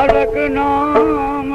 અરક નામ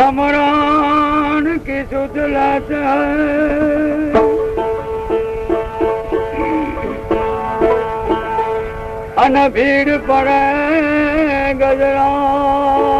સમરાન કે સુદલા અન ભીડ પડે ગજરા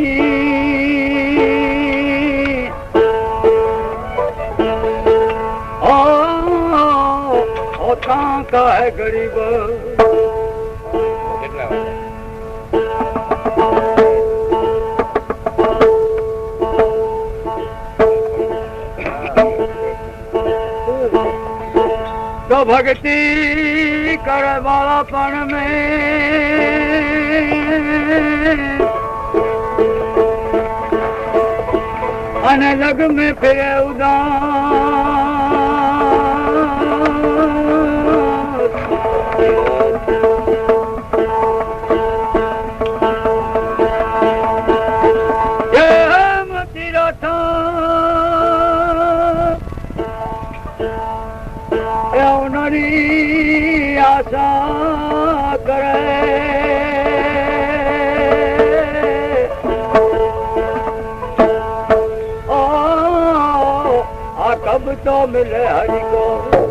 કાંકા હે ગરીબ તો ભક્તિ કરવાળા પણ મેં અને લગ ફેર ઉદાસ तो मिले हरि को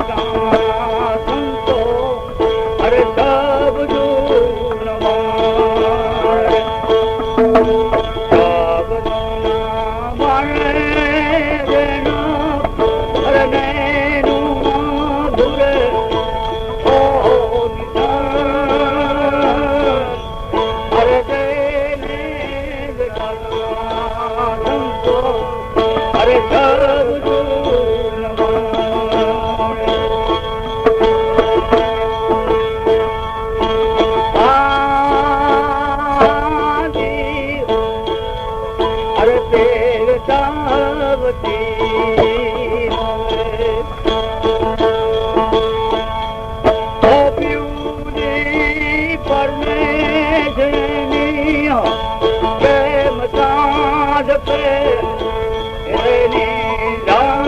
안. When he.